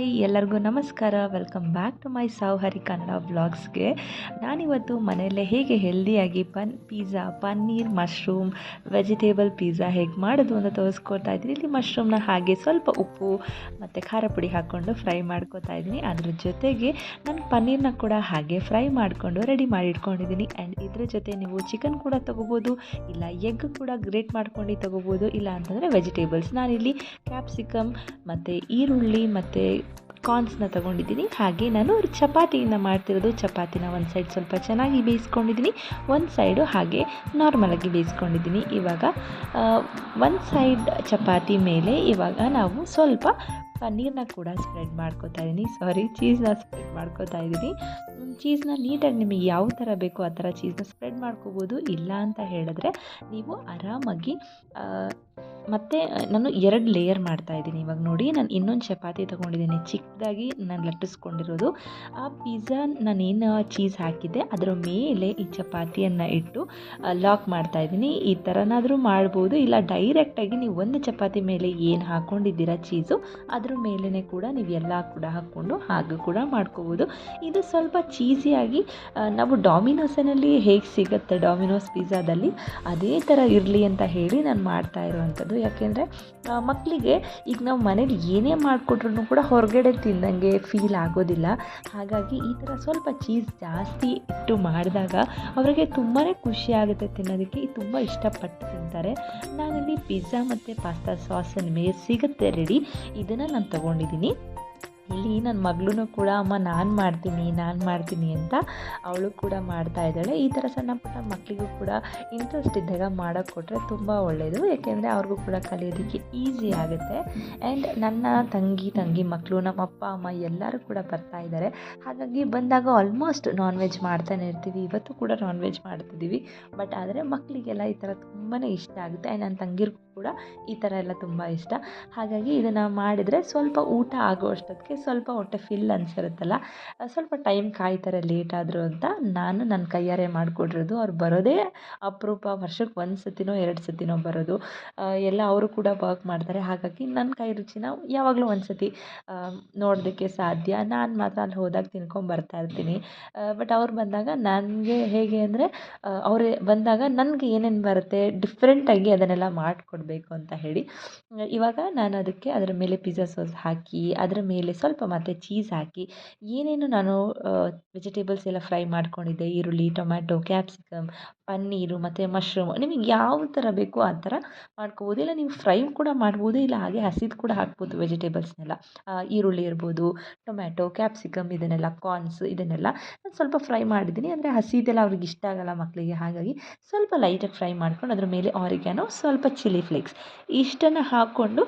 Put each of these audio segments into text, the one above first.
Hi, ಎಲ್ಲರಿಗೂ ನಮಸ್ಕಾರ. Welcome back to my Sauhari Kannada ವ್ಲಾಗ್ಸ್ಗೆ ನಾನಿವತ್ತು ಮನೆಯಲ್ಲೇ ಹೇಗೆ ಹೆಲ್ದಿಯಾಗಿ pan pizza paneer mushroom vegetable pizza ಹೇಗೆ ಮಾಡೋದು ಅಂತ ತೋರಿಸ್ಕೊಡ್ತಾ ಇದ್ದೀನಿ. ಇಲ್ಲಿ ಮಶ್ರೂಮ್ನ ಹಾಗೆ ಸ್ವಲ್ಪ ಉಪ್ಪು, ಮತ್ತು ಖಾರ ಪುಡಿ ಹಾಕ್ಕೊಂಡು ಫ್ರೈ ಮಾಡ್ಕೋತಾ ಇದ್ದೀನಿ. ಅದ್ರ ಜೊತೆಗೆ ನಾನು ಪನ್ನೀರ್ನ ಕೂಡ ಹಾಗೆ ಫ್ರೈ ಮಾಡಿಕೊಂಡು ರೆಡಿ ಮಾಡಿ ಇಟ್ಕೊಂಡಿದ್ದೀನಿ ಆ್ಯಂಡ್ ಇದ್ರ ಜೊತೆ ನೀವು ಚಿಕನ್ ಕೂಡ ತೊಗೋಬೋದು, ಇಲ್ಲ ಎಗ್ ಕೂಡ ಗ್ರೇಟ್ ಮಾಡ್ಕೊಂಡು ತೊಗೋಬೋದು, ಇಲ್ಲ ಅಂತಂದರೆ ವೆಜಿಟೇಬಲ್ಸ್ ನಾನಿಲ್ಲಿ ಕ್ಯಾಪ್ಸಿಕಮ್ ಮತ್ತು ಈರುಳ್ಳಿ, ಮತ್ತು ಕಾರ್ನ್ಸ್ನ ತೊಗೊಂಡಿದ್ದೀನಿ. ಹಾಗೆ ನಾನು ಚಪಾತಿಯಿಂದ ಮಾಡ್ತಿರೋದು ಚಪಾತಿನ ಒಂದು ಸೈಡ್ ಸ್ವಲ್ಪ ಚೆನ್ನಾಗಿ ಬೇಯಿಸ್ಕೊಂಡಿದ್ದೀನಿ. ಒಂದು ಸೈಡು ಹಾಗೆ ನಾರ್ಮಲಾಗಿ ಬೇಯಿಸ್ಕೊಂಡಿದ್ದೀನಿ. ಇವಾಗ ಒಂದು ಸೈಡ್ ಚಪಾತಿ ಮೇಲೆ ಇವಾಗ ನಾವು ಸ್ವಲ್ಪ ಪನ್ನೀರನ್ನ ಕೂಡ ಸ್ಪ್ರೆಡ್ ಮಾಡ್ಕೋತಾ ಇದ್ದೀನಿ ಸಾರಿ ಚೀಸ್ನ ಸ್ಪ್ರೆಡ್ ಮಾಡ್ಕೋತಾ ಇದ್ದೀನಿ ಚೀಸ್ನ ನೀಟಾಗಿ ನಿಮಗೆ ಯಾವ ಥರ ಬೇಕೋ ಆ ಥರ ಚೀಸ್ನ ಸ್ಪ್ರೆಡ್ ಮಾಡ್ಕೋಬೋದು. ಇಲ್ಲ ಅಂತ ಹೇಳಿದ್ರೆ ನೀವು ಆರಾಮಾಗಿ ಮತ್ತು ನಾನು ಎರಡು ಲೇಯರ್ ಮಾಡ್ತಾ ಇದ್ದೀನಿ. ಇವಾಗ ನೋಡಿ, ನಾನು ಇನ್ನೊಂದು ಚಪಾತಿ ತೊಗೊಂಡಿದ್ದೀನಿ. ಚಿಕ್ಕದಾಗಿ ನಾನು ಲಟ್ಟಿಸ್ಕೊಂಡಿರೋದು. ಆ ಪಿಜ್ಜಾ ನಾನೇನು ಚೀಸ್ ಹಾಕಿದ್ದೆ, ಅದರ ಮೇಲೆ ಈ ಚಪಾತಿಯನ್ನು ಇಟ್ಟು ಲಾಕ್ ಮಾಡ್ತಾ ಇದ್ದೀನಿ. ಈ ಥರನಾದರೂ ಮಾಡ್ಬೋದು. ಇಲ್ಲ ಡೈರೆಕ್ಟಾಗಿ ನೀವು ಒಂದು ಚಪಾತಿ ಮೇಲೆ ಏನು ಹಾಕ್ಕೊಂಡಿದ್ದೀರಾ ಚೀಸು ಅದ್ರ ಮೇಲೇ ಕೂಡ ನೀವು ಎಲ್ಲ ಕೂಡ ಹಾಕ್ಕೊಂಡು ಹಾಗೆ ಕೂಡ ಮಾಡ್ಕೋಬೋದು. ಇದು ಸ್ವಲ್ಪ ಚೀಸಿಯಾಗಿ ನಾವು ಡಾಮಿನೋಸನಲ್ಲಿ ಹೇಗೆ ಸಿಗುತ್ತೆ ಡಾಮಿನೋಸ್ ಪಿಜ್ಜಾದಲ್ಲಿ ಅದೇ ಥರ ಇರಲಿ ಅಂತ ಹೇಳಿ ನಾನು ಮಾಡ್ತಾ ಇರೋವಂಥದ್ದು. ಯಾಕೆಂದರೆ ಮಕ್ಕಳಿಗೆ ಈಗ ನಾವು ಮನೇಲಿ ಏನೇ ಮಾಡಿಕೊಟ್ರು ಕೂಡ ಹೊರಗಡೆ ತಿಂದಂಗೆ ಫೀಲ್ ಆಗೋದಿಲ್ಲ. ಹಾಗಾಗಿ ಈ ಥರ ಸ್ವಲ್ಪ ಚೀಸ್ ಜಾಸ್ತಿ ಇಟ್ಟು ಮಾಡಿದಾಗ ಅವರಿಗೆ ತುಂಬಾ ಖುಷಿ ಆಗುತ್ತೆ ತಿನ್ನೋದಕ್ಕೆ. ತುಂಬ ಇಷ್ಟಪಟ್ಟು ತಿಂತಾರೆ. ನಾನಲ್ಲಿ ಪಿಜ್ಜಾ ಮತ್ತು ಪಾಸ್ತಾ ಸಾಸ್ ಮೇಲೆ ಸಿಗುತ್ತೆ ರೆಡಿ ಇದನ್ನು ನಾನು ತೊಗೊಂಡಿದ್ದೀನಿ. ಇಲ್ಲಿ ನನ್ನ ಮಗಳೂ ಕೂಡ, ಅಮ್ಮ, ನಾನು ಮಾಡ್ತೀನಿ ನಾನು ಮಾಡ್ತೀನಿ ಅಂತ ಅವಳು ಕೂಡ ಮಾಡ್ತಾ ಇದ್ದಾಳೆ. ಈ ಥರ ಸಣ್ಣ ಪುಟ್ಟ ಮಕ್ಕಳಿಗೂ ಕೂಡ ಇಂಟ್ರೆಸ್ಟ್ ಇದ್ದಾಗ ಮಾಡೋಕ್ಕೆ ಕೊಟ್ಟರೆ ತುಂಬ ಒಳ್ಳೆಯದು ಏಕೆಂದರೆ ಅವ್ರಿಗೂ ಕೂಡ ಕಲಿಯೋದಕ್ಕೆ ಈಸಿ ಆಗುತ್ತೆ. ಆ್ಯಂಡ್ ನನ್ನ ತಂಗಿ ತಂಗಿ ಮಕ್ಕಳು ನಮ್ಮ ಅಪ್ಪ, ಅಮ್ಮ ಎಲ್ಲರೂ ಕೂಡ ಬರ್ತಾ ಇದ್ದಾರೆ. ಹಾಗಾಗಿ ಬಂದಾಗ ಆಲ್ಮೋಸ್ಟ್ ನಾನ್ ವೆಜ್ ಮಾಡ್ತಾನೆ ಇರ್ತೀವಿ. ಇವತ್ತು ಕೂಡ ನಾನ್ ವೆಜ್ ಮಾಡ್ತಿದ್ದೀವಿ. ಬಟ್ ಆದರೆ ಮಕ್ಕಳಿಗೆಲ್ಲ ಈ ಥರ ತುಂಬಾ ಇಷ್ಟ ಆಗುತ್ತೆ. ಆ್ಯಂಡ್ ನನ್ನ ತಂಗಿರ್ಗೂ ಕೂಡ ಈ ಥರ ಎಲ್ಲ ತುಂಬ ಇಷ್ಟ. ಹಾಗಾಗಿ ಇದನ್ನು ಮಾಡಿದರೆ ಸ್ವಲ್ಪ ಊಟ ಆಗೋ ಅಷ್ಟೊತ್ತಿಗೆ ಸ್ವಲ್ಪ ಹೊಟ್ಟೆ ಫಿಲ್ ಅನಿಸಿರುತ್ತಲ್ಲ, ಸ್ವಲ್ಪ ಟೈಮ್ ಕಾಯ್ತಾರೆ ಲೇಟ್ ಆದರೂ ಅಂತ ನಾನು ನನ್ನ ಕೈಯಾರೆ ಮಾಡಿಕೊಡಿರೋದು. ಅವ್ರು ಬರೋದೇ ಅಪರೂಪ, ವರ್ಷಕ್ಕೆ ಒಂದು ಸತಿನೋ, ಎರಡು ಸತಿನೋ ಬರೋದು. ಎಲ್ಲ ಅವರು ಕೂಡ ವರ್ಕ್ ಮಾಡ್ತಾರೆ. ಹಾಗಾಗಿ ನನ್ನ ಕೈ ರುಚಿನ ಯಾವಾಗಲೂ ಒಂದು ಸತಿ ನೋಡೋದಕ್ಕೆ ಸಾಧ್ಯ. ನಾನು ಮಾತ್ರ ಅಲ್ಲಿ ಹೋದಾಗ ತಿನ್ಕೊಂಬರ್ತಾ ಇರ್ತೀನಿ. ಬಟ್ ಅವ್ರು ಬಂದಾಗ ನನಗೆ ಹೇಗೆ ಅಂದರೆ ಅವರೇ ಬಂದಾಗ ನನಗೆ ಏನೇನು ಬರುತ್ತೆ ಡಿಫ್ರೆಂಟಾಗಿ ಅದನ್ನೆಲ್ಲ ಮಾಡಿಕೊಡ್ಬೇಕು. ಅಂತ ಹೇಳಿ. ಇವಾಗ ನಾನು ಅದಕ್ಕೆ ಅದರ ಮೇಲೆ ಪಿಜ್ಜಾ ಸಾಸ್ ಹಾಕಿ, ಅದರ ಮೇಲೆ ಸ್ವಲ್ಪ ಮತ್ತೆ ಚೀಸ್ ಹಾಕಿ, ಏನೇನು ನಾನು ವೆಜಿಟೇಬಲ್ಸ್ ಎಲ್ಲ ಫ್ರೈ ಮಾಡ್ಕೊಂಡಿದ್ದೆ, ಈರುಳ್ಳಿ ಟೊಮ್ಯಾಟೊ ಕ್ಯಾಪ್ಸಿಕಮ್ ಪನ್ನೀರು ಮತ್ತು ಮಶ್ರೂಮ್ ನಿಮಗೆ ಯಾವ ಥರ ಬೇಕೋ ಆ ಥರ ಮಾಡ್ಕೋಬೋದು. ಇಲ್ಲ ನೀವು ಫ್ರೈ ಕೂಡ ಮಾಡ್ಬೋದು, ಇಲ್ಲ ಹಾಗೆ ಹಸಿದು ಕೂಡ ಹಾಕ್ಬೋದು ವೆಜಿಟೇಬಲ್ಸ್ನೆಲ್ಲ ಈರುಳ್ಳಿ ಇರ್ಬೋದು ಟೊಮ್ಯಾಟೊ ಕ್ಯಾಪ್ಸಿಕಮ್ ಇದನ್ನೆಲ್ಲ ಕಾರ್ನ್ಸ್ ಇದನ್ನೆಲ್ಲ ನಾನು ಸ್ವಲ್ಪ ಫ್ರೈ ಮಾಡಿದ್ದೀನಿ. ಅಂದರೆ ಹಸಿದೆಲ್ಲ ಅವ್ರಿಗೆ ಇಷ್ಟ ಆಗೋಲ್ಲ ಮಕ್ಕಳಿಗೆ ಹಾಗಾಗಿ ಸ್ವಲ್ಪ ಲೈಟಾಗಿ ಫ್ರೈ ಮಾಡ್ಕೊಂಡು ಅದ್ರ ಮೇಲೆ ಆರಿಗ್ಯಾನೋ ಸ್ವಲ್ಪ ಚಿಲ್ಲಿ ಫ್ಲೇಕ್ಸ್ ಇಷ್ಟನ್ನು ಹಾಕ್ಕೊಂಡು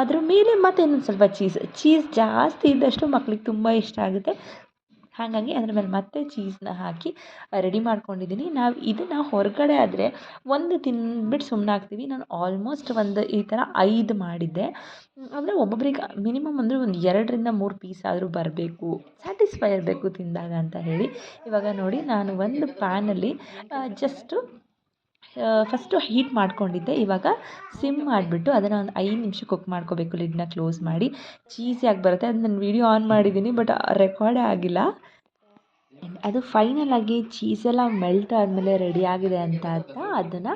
ಅದ್ರ ಮೇಲೆ ಮತ್ತೆ ಇನ್ನೊಂದು ಸ್ವಲ್ಪ ಚೀಸ್ ಚೀಸ್ ಜಾಸ್ತಿ ಇದ್ದಷ್ಟು ಮಕ್ಳಿಗೆ ತುಂಬ ಇಷ್ಟ ಆಗುತ್ತೆ. ಹಾಗಾಗಿ ಅದ್ರ ಮೇಲೆ ಮತ್ತೆ ಚೀಸ್ನ ಹಾಕಿ ರೆಡಿ ಮಾಡ್ಕೊಂಡಿದ್ದೀನಿ ನಾವು ಇದನ್ನು ಹೊರಗಡೆ ಆದರೆ ಒಂದು ತಿಂದ್ಬಿಟ್ಟು ಸುಮ್ಮನಾಗ್ತೀವಿ ನಾನು ಆಲ್ಮೋಸ್ಟ್ ಒಂದು ಈ ಥರ ಐದು ಮಾಡಿದ್ದೆ. ಅಂದರೆ ಒಬ್ಬೊಬ್ಬರಿಗೆ ಮಿನಿಮಮ್ ಅಂದರೆ ಒಂದು ಎರಡರಿಂದ ಮೂರು ಪೀಸ್ ಆದರೂ ಬರಬೇಕು. ಸ್ಯಾಟಿಸ್ಫೈ ಇರಬೇಕು ತಿಂದಾಗ ಅಂತ ಹೇಳಿ. ಇವಾಗ ನೋಡಿ, ನಾನು ಒಂದು ಪ್ಯಾನಲ್ಲಿ ಜಸ್ಟು ಫಸ್ಟು ಹೀಟ್ ಮಾಡ್ಕೊಂಡಿದ್ದೆ. ಇವಾಗ ಸಿಮ್ ಮಾಡಿಬಿಟ್ಟು ಅದನ್ನು ಒಂದು ಐದು ನಿಮಿಷ ಕುಕ್ ಮಾಡ್ಕೋಬೇಕು. ಲಿಡ್ನ ಕ್ಲೋಸ್ ಮಾಡಿ. ಚೀಸಿಯಾಗಿ ಬರುತ್ತೆ. ಅದು ನಾನು ವೀಡಿಯೋ ಆನ್ ಮಾಡಿದ್ದೀನಿ ಬಟ್ ರೆಕಾರ್ಡೇ ಆಗಿಲ್ಲ. ಅದು ಫೈನಲ್ ಫೈನಲಾಗಿ ಚೀಸೆಲ್ಲ ಮೆಲ್ಟ್ ಆದಮೇಲೆ ಆಗಿದೆ ಅಂತ ಅರ್ಥ. ಅದನ್ನು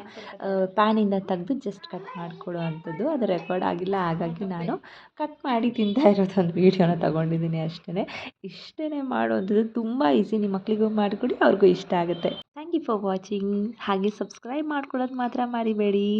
ಪ್ಯಾನಿಂದ ತೆಗೆದು ಜಸ್ಟ್ ಕಟ್ ಮಾಡಿಕೊಡೋ ಅಂಥದ್ದು. ಅದು ರೆಕಾರ್ಡ್ ಆಗಿಲ್ಲ. ಹಾಗಾಗಿ ನಾನು ಕಟ್ ಮಾಡಿ ತಿಂತಾ ಇರೋದು ಒಂದು ವೀಡಿಯೋನ ತೊಗೊಂಡಿದ್ದೀನಿ ಅಷ್ಟೇ ಇಷ್ಟೇ ತುಂಬಾ ತುಂಬ ಈಸಿ ನಿಮ್ಮ ಮಕ್ಕಳಿಗೂ ಮಾಡಿಕೊಡಿ, ಅವ್ರಿಗೂ ಇಷ್ಟ ಆಗುತ್ತೆ. ಥ್ಯಾಂಕ್ ಯು ಫಾರ್ ವಾಚಿಂಗ್ ಹಾಗೆ ಸಬ್ಸ್ಕ್ರೈಬ್ ಮಾಡ್ಕೊಳ್ಳೋದು ಮಾತ್ರ ಮರಿಬೇಡಿ.